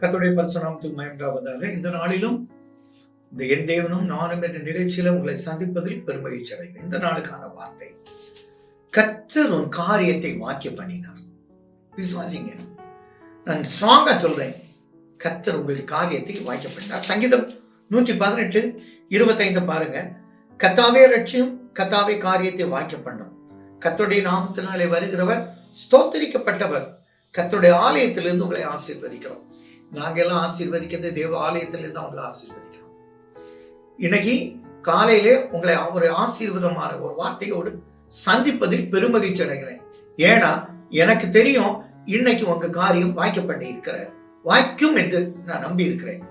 கத்துடைய பரிசுநாமத்துக்கு மயம்டாவதாக இந்த நாளிலும் இந்த என் தேவனும் நானும் என்ற நிகழ்ச்சியில உங்களை சந்திப்பதில் பெருமகிழ்ச்சி அடைகிறேன். இந்த நாளுக்கான வார்த்தை கத்தர் உன் காரியத்தை வாக்கிய பண்ணினார். விசுவாசிங்க நான் ஸ்ட்ராங்கா சொல்றேன். கத்தர் உங்கள் காரியத்தை வாக்கிய பண்ணினார். சங்கீதம் நூற்றி பதினெட்டு இருபத்தைந்து பாருங்க. கத்தாவே ரட்சியும் கத்தாவே காரியத்தை வாக்கிய பண்ணும். கத்தருடைய நாமத்தினாலே வருகிறவர் ஸ்தோத்தரிக்கப்பட்டவர். கத்துடைய ஆலயத்திலிருந்து உங்களை ஆசீர்வதிக்கிறோம். நாங்கெல்லாம் ஆசீர்வதிக்கிறது தேவ ஆலயத்திலிருந்து அவங்களை ஆசீர்வதிக்கிறோம். இன்னைக்கு காலையிலே உங்களை ஒரு ஆசீர்வாதமான ஒரு வார்த்தையோடு சந்திப்பதில் பெருமகிழ்ச்சி அடைகிறேன். ஏன்னா எனக்கு தெரியும் இன்னைக்கு உங்க காரியம் வாய்க்கப்பட்டு இருக்கிற வாய்க்கும் என்று நான் நம்பி இருக்கிறேன்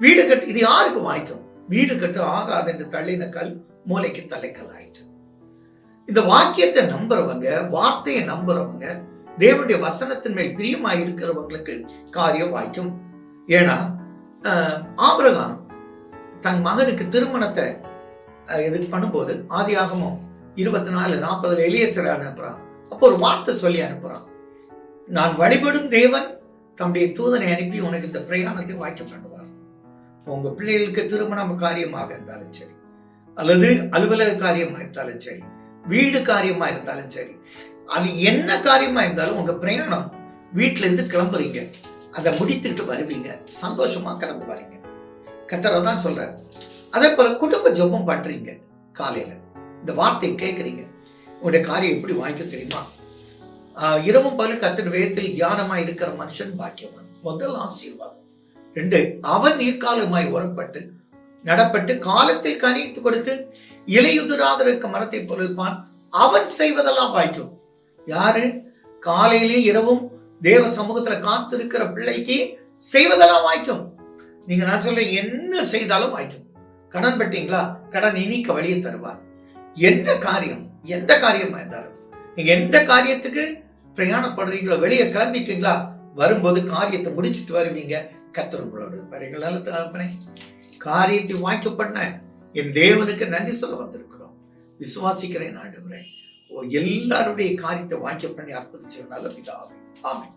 வீடு கட்டு இது யாருக்கு வாய்க்கும்? வீடு கட்டு ஆகாது என்று தள்ளின கல் மூளைக்கு தலைக்கல் ஆயிற்று இந்த வாக்கியத்தை நம்புறவங்க வார்த்தையை நம்புறவங்க தேவனுடைய வசனத்தின் மேல் பிரியமாய் இருக்கிறவங்களுக்கு காரியம் வாய்க்கும். ஏன்னா ஆபிரகாம் தன் மகனுக்கு திருமணத்தை இது பண்ணும்போது ஆதியாகமம் இருபத்தி நாலு நாற்பதுல எலியசரை அனுப்புறான். அப்போ ஒரு வார்த்தை சொல்லி அனுப்புறான். நான் வழிபடும் தேவன் தம்முடைய தூதனை அனுப்பி உனக்கு இந்த பிரயாணத்தை வாய்க்க பண்ணுவார். உங்க பிள்ளைகளுக்கு திருமணம் காரியமாக இருந்தாலும் சரி அல்லது அலுவலக காரியமாக இருந்தாலும் சரி வீடு காரியமா இருந்தாலும் சரி அது என்ன காரியமா இருந்தாலும் உங்க பிரயாணம் வீட்டுல இருந்து கிளம்புறீங்க. அதை முடித்துக்கிட்டு வருவீங்க. சந்தோஷமா கிளம்பு வரீங்க. கத்தரை தான் சொல்றாரு. அதே போல குடும்ப ஜெபம் பண்றீங்க காலையில. இந்த வார்த்தையை கேட்குறீங்க. உங்களுடைய காரியம் எப்படி வாங்கிக்க தெரியுமா? ஆஹ் இரவும் பகலும் கத்தின் வேதத்தில் தியானமா இருக்கிற மனுஷன் பாக்கியவான். முதல் ஆசீர்வாதம். ரெண்டு அவன் நீர்க்காலமாய் உரப்பட்டு நடப்பட்டு காலத்தில் கனித்து கொடுத்து இலையுதிராத இருக்க மரத்தை போல அவன் செய்வதெல்லாம் வாய்க்கும். யாரு? காலையிலே இரவும் தேவ சமூகத்துல காத்திருக்கிற பிள்ளைக்கு செய்வதெல்லாம் வாய்க்கும். நீங்க நான் சொல்ல என்ன செய்தாலும் வாய்க்கும். கடன் பட்டீங்களா கடன் இனிக்க வழியை தருவார். என்ன காரியம்? எந்த காரியமா இருந்தாலும். நீங்க எந்த காரியத்துக்கு பிரயாணப்படுறீங்களோ வெளியே கிளம்பிட்டீங்களா வரும்போது காரியத்தை முடிச்சுட்டு வருவீங்க. கத்தர் உங்களோடு இருப்பாருங்களா காரியத்தை வாய்க்க பண்ண என் தேவனுக்கு நன்றி சொல்ல வந்திருக்கிறோம். விசுவாசிக்கிறேன் ஆண்டுகிறேன் ஓ எல்லாருடைய காரியத்தை வாய்க்க பண்ணி அற்புதிச்சு நல்ல பிதாவே. ஆமை